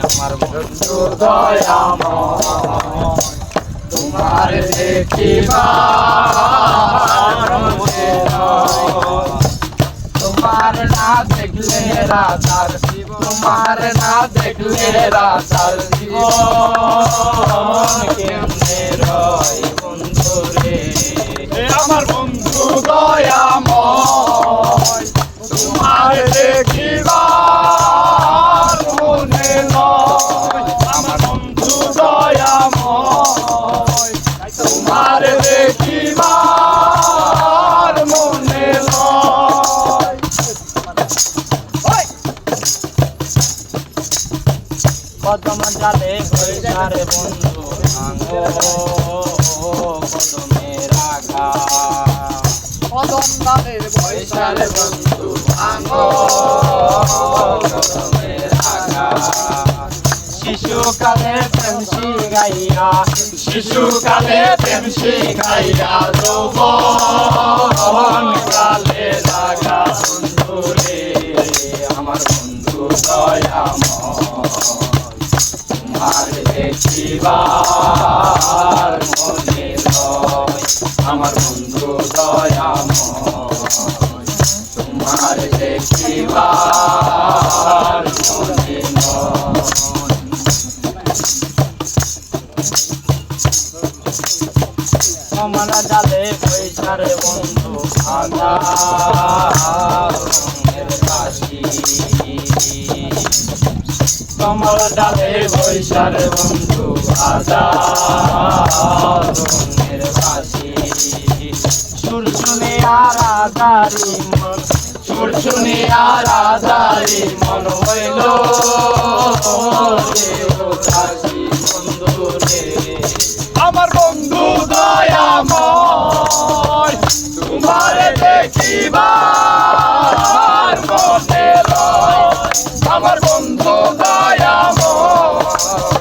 আমার বন্ধু দয়াময় তোমার নয়। তোমার না দেখলে রাধার তোমার না দেখলে রাধার জীবন দয়াময় তোমার দেখিবার মনে কদম জালে হইসারে বন্ধু ভাঙো কদমে রাখা কদম দানের পয়সারে বন্ধু ভাঙো কদমে রাখা শিশুকালে প্রেম শিখাইয়া, শিশুকালে প্রেম শিখাইয়া যৌবন কালে রাখা বন্ধু রে আমার বন্ধু দয়াময়। তোমার দেখিবার মনে লয় আমার বন্ধু দয়াময়। কমলা জালে পয়সার বন্ধু কমল ডালে বৈশার বন্ধু আদার কাশি। সুর শুনে আর আদারি মন। সুর শুনে আর মন হইল। বন্ধু রে